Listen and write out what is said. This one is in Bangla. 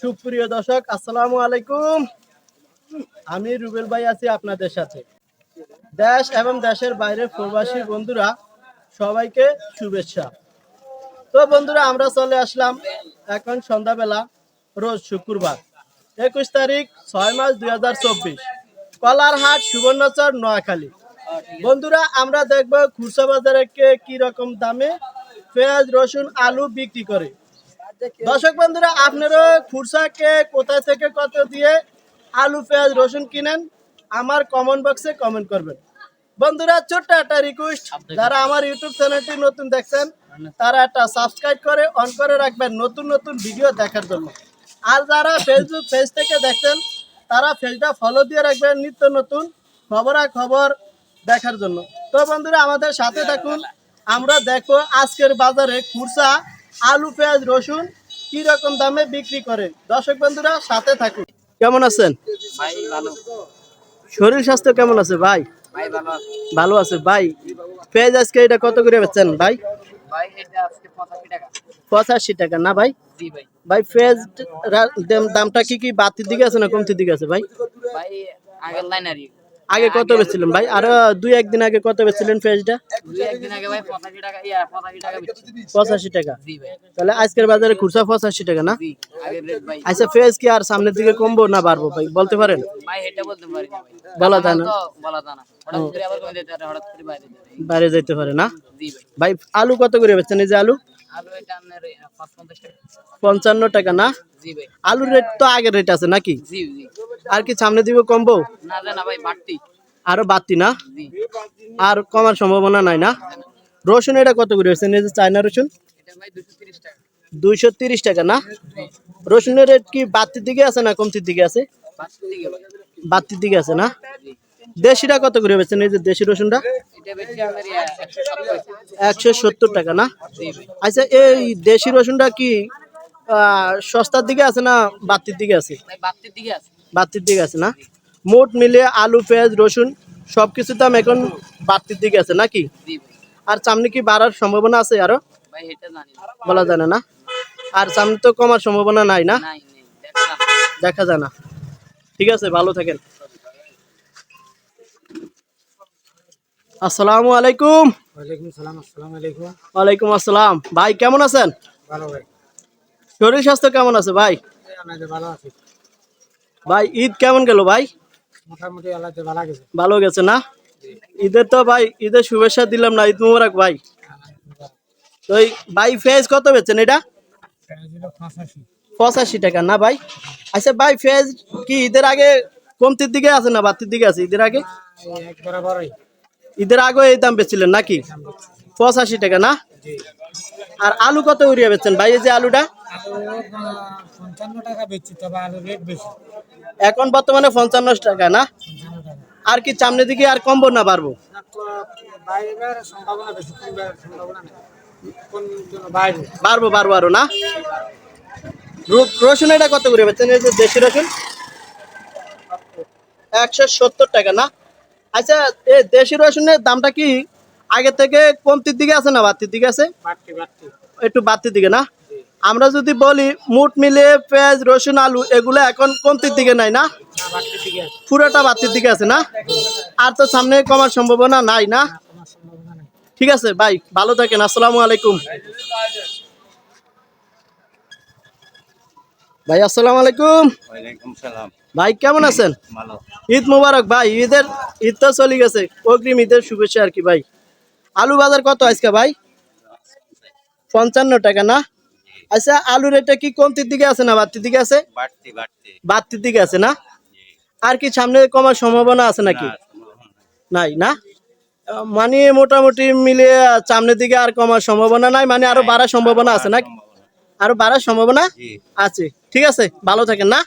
সুপ্রিয় দর্শক, আসসালামু আলাইকুম। আমি রুবেল ভাই আছি আপনাদের সাথে। দেশ এবং দেশের বাইরে প্রবাসী বন্ধুরা, সবাইকে শুভেচ্ছা। তো বন্ধুরা, আমরা চলে আসলাম এখন সন্ধ্যাবেলা, রোজ শুক্রবার, একুশ তারিখ, ছয় মাস দুই হাজার চব্বিশ, কলারহাট, সুবর্ণচর, নোয়াখালী। বন্ধুরা, আমরা দেখব খুচরা বাজারে কে কি রকম দামে পেঁয়াজ, রসুন, আলু বিক্রি করে। দর্শক বন্ধুরা আপনারা খুরসাকে কোথায় থেকে কত দিয়ে আলু পেঁয়াজ রসুন কিনেন আমার কমেন্ট বক্সে কমেন্ট করবেন। বন্ধুরা ছোট্ট একটা রিকোয়েস্ট যারা আমার ইউটিউব চ্যানেলটি নতুন দেখছেন তারা একটা সাবস্ক্রাইব করে অন করে রাখবেন নতুন নতুন ভিডিও দেখার জন্য। আর যারা ফেসবুক পেজ থেকে দেখছেন তারা পেজটা ফলো দিয়ে রাখবেন নিত্য নতুন খবরা খবর দেখার জন্য। তো বন্ধুরা আমাদের সাথে থাকুন। আমরা দেখো আজকের বাজারে খুরসা আলু পেঁয়াজ রসুন কি রকম দামে বিক্রি করে দর্শক বন্ধুরা সাথে থাকুন। কেমন আছেন? শরীর স্বাস্থ্য কেমন আছে ভাই? ভালো আছে। ভাই। পেঁয়াজ আজকে এটা কত করে বেচছেন ভাই? পঁচাশি টাকা। না ভাই? ভাই। পেঁয়াজ দামটা কি কি বাতির দিকে আছে না কমতির দিকে আছে ভাই? ভাই আগের লাইনারি আগে কত বেচছিলেন ভাই? আর দুই একদিন আগে কত বেচছিলেন পেঁয়াজটা দুই একদিন আগে ভাই পঁচাশি টাকা ইয়া পঁচাশি টাকা বেচছি। পঁচাশি টাকা? জি ভাই। তাহলে আজকের বাজারে খুচরা পঁচাশি টাকা না? জি রেট ভাই। আচ্ছা পেঁয়াজ কি আর সামনের দিকে কমবো না বাড়বো ভাই? বলতে পারেন? ভাই এটা বলতে পারি না ভাই। বলা যায় না। তো বলা যায় না। হঠাৎ করে আবার কমে যেতে পারে হঠাৎ করে বাইরে যেতে পারে। বাইরে যেতে পারে না? জি ভাই। ভাই আলু কত করে বেচছেন? এই যে আলু? পঞ্চান্ন টাকা না? আলুর রেট তো আগের রেট আছে নাকি? আর কি সামনে দিব কমবো? আরও বাড়তি না? আর কমার সম্ভাবনা নাই না? রসুন এটা কত করে এই চায়না রসুন। দুইশো তিরিশ টাকা না? রসুনের রেট কি বাড়তির দিকে আছে না কমতির দিকে আছে? বাড়তির দিকে আছে না? দেশিটা কত করে বেচছেন? এই যে দেশি রসুনটা? একশো সত্তর টাকা না? আচ্ছা এই দেশি রসুনটা কি সস্তার দিকে আছে না বাড়তির দিকে আছে? ভাই বাড়তির দিকে আছে। না? মোট মিলিয়ে আলু পেঁয়াজ রসুন সব কিছুর দাম এখন বাড়তির দিকে আছে নাকি? আর সামনে কি বাড়ার সম্ভাবনা আছে আরও? বলা যায় না। আর সামনে তো কমার সম্ভাবনা নাই না। দেখা যায় না। ঠিক আছে ভালো থাকেন। আসসালামু আলাইকুম। ওয়ালাইকুম সালাম আসসালামু ভাই কেমন আছেন? শরীর স্বাস্থ্য কেমন আছে ভাই? ভাই ঈদ কেমন গেল ভাই? ভালো গেছে। না? ঈদের তো ভাই ঈদের শুভেচ্ছা দিলাম না ঈদ মুবারক ভাই। তো ভাই ফেজ কত বেচছেন এটা? পঁচাশি। টাকা না ভাই? আচ্ছা ভাই ফেজ কি ঈদের আগে কমতির দিকে আছে না বাড়তির দিকে আছে ঈদের আগে? ঈদের আগে এই দাম বেচছিলেন নাকি? পঁচাশি টাকা, না? আর আলু কত উড়িয়ে বেচছেন ভাই যে আলুটা? এখন বর্তমানে পঞ্চান্ন টাকা, না? আর কি সামনের দিকে আর কমবো না বাইরে বাড়বো বাড়বো আরও, না? রসুন এটা কত করে বেচছেন? এই যে দেশি রসুন? একশো সত্তর টাকা, না? আচ্ছা এই দেশি রসুনের দামটা কি আগে থেকে কমতির দিকে আছে না বাড়তির দিকে আছে? একটু বাড়তির দিকে না? আমরা যদি বলি মুট মিলে পেঁয়াজ রসুন আলু এগুলো এখন কমতির দিকে নাই না? না বাড়তি দিকে পুরোটা বাড়তির দিকে আছে না? আর তো সামনে কমার সম্ভাবনা নাই না? ঠিক আছে ভাই ভালো থাকেন আসসালামু আলাইকুম। ভাই আসসালামু আলাইকুম। ভাই কেমন আছেন? ভালো। ঈদ মুবারক ভাই ঈদের ঈদ তো চলে গেছে। অগ্রিম ঈদের শুভেচ্ছা আর কি ভাই। আলু বাজার কত আজকে ভাই? পঞ্চান্ন টাকা না? আচ্ছা আলু রেটটা কি কমতির দিকে আছে না বাড়তির দিকে আছে? বাড়তি বাড়তি। বাড়তির দিকে আছে না? আর কি সামনে কমার সম্ভাবনা আছে নাকি? নাই। না? মানে মোটামুটি মিলে সামনের দিকে আর কমার সম্ভাবনা নাই মানে আরও বাড়ার সম্ভাবনা আছে না সম্ভাবনা। আরও বাড়ার সম্ভাবনা? আছে ঠিক আছে ভালো থাকেন না?